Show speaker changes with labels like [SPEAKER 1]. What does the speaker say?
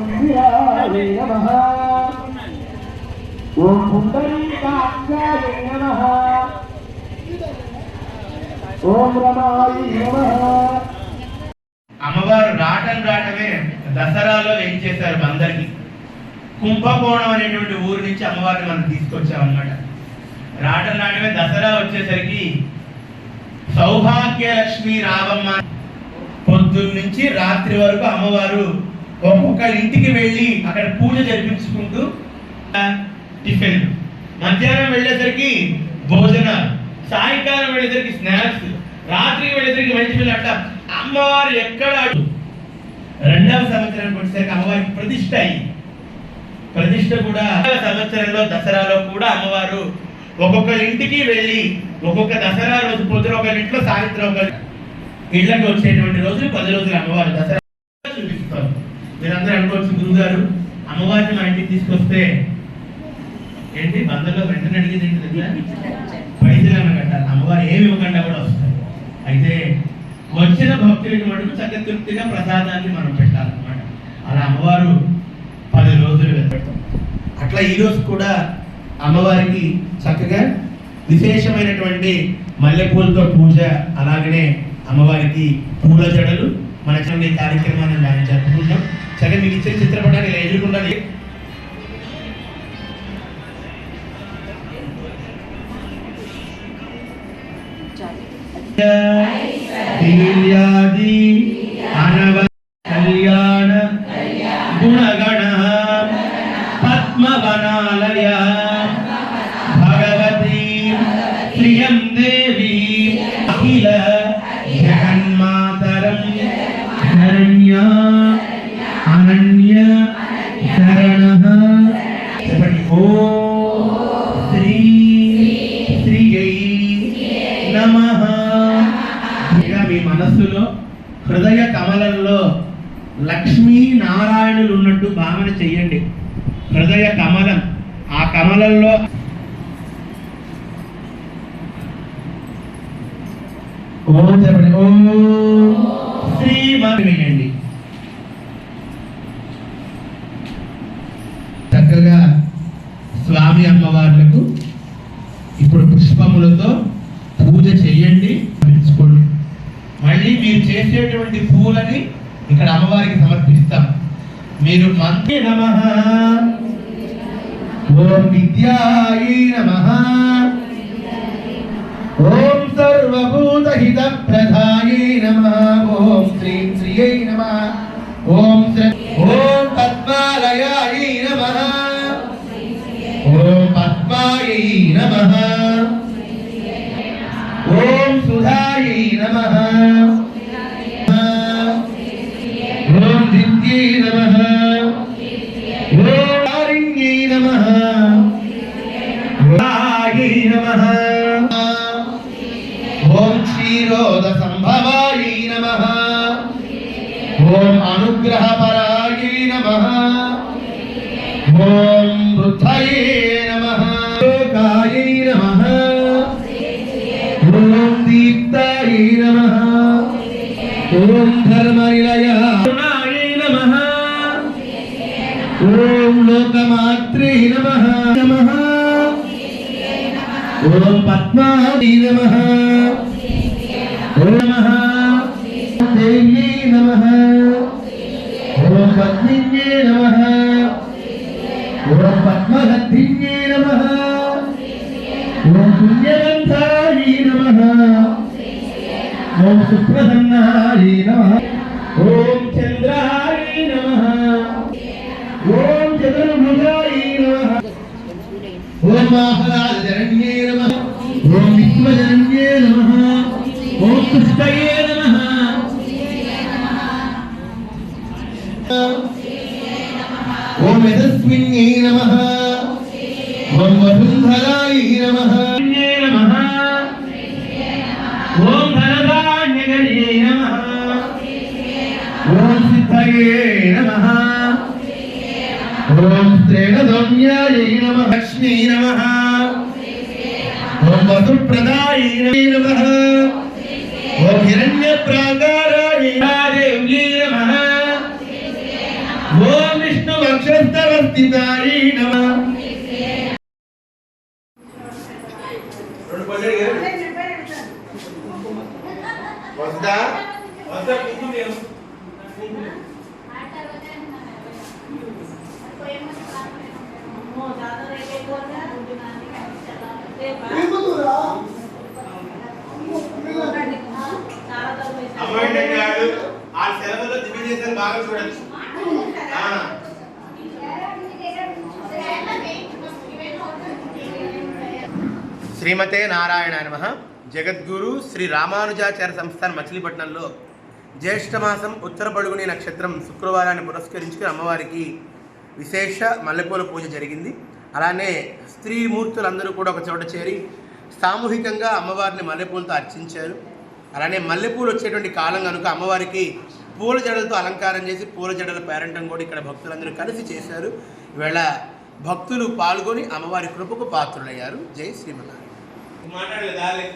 [SPEAKER 1] ఇందిరాయ ఓం పుండరీకాక్షాయ ఓం రమాయ
[SPEAKER 2] అమ్మవారు రాటం రాటమే దసరాలో ఏం చేశారు అందరికి? కుంభకోణం అనేటువంటి ఊరు నుంచి అమ్మవారిని మనం తీసుకొచ్చామన్నమాట. రాటం రాటమే దసరా వచ్చేసరికి సౌభాగ్యలక్ష్మి రావమ్మ పొద్దున్న నుంచి రాత్రి వరకు అమ్మవారు ఒక్కొక్క ఇంటికి వెళ్ళి అక్కడ పూజ జరిపించుకుంటూ టిఫిన్. మధ్యాహ్నం వెళ్ళేసరికి భోజన సాయంకాలం వెళ్ళేసరికి స్నాక్స్ రాత్రికి వెళ్ళేసరికి మంచి పిల్ల అట్ట అమ్మవారు ఎక్కడ రెండవ సంవత్సరానికి వచ్చేసరికి అమ్మవారికి ప్రతిష్ట అయింది ప్రతిష్ట కూడా సంవత్సరంలో దసరాలో కూడా అమ్మవారు ఒక్కొక్క ఇంటికి వెళ్ళి ఒక్కొక్క దసరా రోజు పొద్దున ఒక ఇంట్లో సాయంత్రం ఒక ఇళ్ళకి వచ్చేటువంటి రోజులు పది రోజులు అమ్మవారు దసరా మీరందరూ అనుకోవచ్చు గురుగారు అమ్మవారిని మా ఇంటికి తీసుకొస్తే ఏంటి? బంధంలో వెంటనే అడిగింది ఏంటి దగ్గర పైసలు ఏమైనా కట్టాలి. అమ్మవారు ఏమి ఇవ్వకుండా కూడా వస్తాయి అయితే వచ్చిన భక్తులకి మటుకు చక్కగా తృప్తిగా ప్రసాదాన్ని మనం పెట్టాలన్నమాట. అలా అమ్మవారు పది రోజులు పెడతాం అట్లా ఈరోజు కూడా అమ్మవారికి చక్కగా విశేషమైనటువంటి మల్లెపూలతో పూజ అలాగనే అమ్మవారికి పూల జడలు. మన చిన్న కార్యక్రమాన్ని మనం జరుపుకుంటాం సరే మీకు ఇచ్చిన చిత్రపటాన్ని ఇలా ఎదుర్కొండా అనవ కళ్యాణ గుణగణ పద్మవనాలయా నమః. మీ మనస్సులో హృదయ కమలంలో లక్ష్మీ నారాయణులు ఉన్నట్టు భావన చెయ్యండి. హృదయ కమలం ఆ కమలంలో ఓం చెప్పండి. ఓం శ్రీమతి వేయండి చక్కగా స్వామి అమ్మవార్లకు ఇప్పుడు పుష్పములతో పూజ చేయండి పిలుచుకోండి. మళ్ళీ మీరు చేసేటువంటి పూలని ఇక్కడ అమ్మవారికి సమర్పిస్తాం. మీరు మంత్రి నమ. ఓం విద్యాయ నమ. ఓం సర్వభూత హిత నమ. ఓం శ్రీ శ్రీయై నమ. ఓం అనుగ్రహ అనుగ్రహపరాయ నమ. ఓం వృద్ధయే నమ. లోకాయ నమ. ఓం దీప్తాయ నమ. ఓం ధర్మనిలయ నమ. ఓం లోకమాత్రే నమ. నమ. ఓం పద్మాయ నమ. ఓం నమ. దేవ్యై నమ ఓం పద్మిన్యే నమ ఓం పద్మహద్ధిన్యే నమ ఓం పుణ్యవంతాయ నమ ఓం సుప్రసన్నాయ నమ ఓం చంద్రాయ నమ ఓం చతుర్భుజాయ నమ ఓం ఆహ్లాదరణ్యే నమ ఓం విశ్వజనన్యే నమ ఓం కృష్ణయే యశస్విన్యై నమ। ఓం వసుంధరాయ నమ నమ। ఓం ధనధాన్యగర్యై నమ। ఓం సిద్ధయే నమ। ఓం శ్రేణదౌమ్యాయ నమ। లక్ష్మీ నమ। ఓం వసుప్రదాయ నమ। ఓం హిరణ్య ప్రాకారాయ విష్ణు వక్షస్థవర్తితాయి నమః రెండు పళ్ళు అమ్మాయి ఆ సెలవులో దివ్య చేశారు బాగా చూడచ్చు శ్రీమతే నారాయణ నమ. జగద్గురు శ్రీ రామానుజాచార్య సంస్థాన్ మచిలీపట్నంలో జ్యేష్ఠమాసం ఉత్తర పడుగుని నక్షత్రం శుక్రవారాన్ని పురస్కరించుకుని అమ్మవారికి విశేష మల్లెపూల పూజ జరిగింది. అలానే స్త్రీ మూర్తులందరూ కూడా ఒక చోట చేరి సామూహికంగా అమ్మవారిని మల్లెపూలతో అర్చించారు. అలానే మల్లెపూలు వచ్చేటువంటి కాలం కనుక అమ్మవారికి పూల జడలతో అలంకారం చేసి పూల జడల పేరంటం కూడా ఇక్కడ భక్తులందరూ కలిసి చేశారు. ఈవేళ భక్తులు పాల్గొని అమ్మవారి కృపకు పాత్రులయ్యారు. జై శ్రీమన్నారాయణ. మాట్లాడలేదు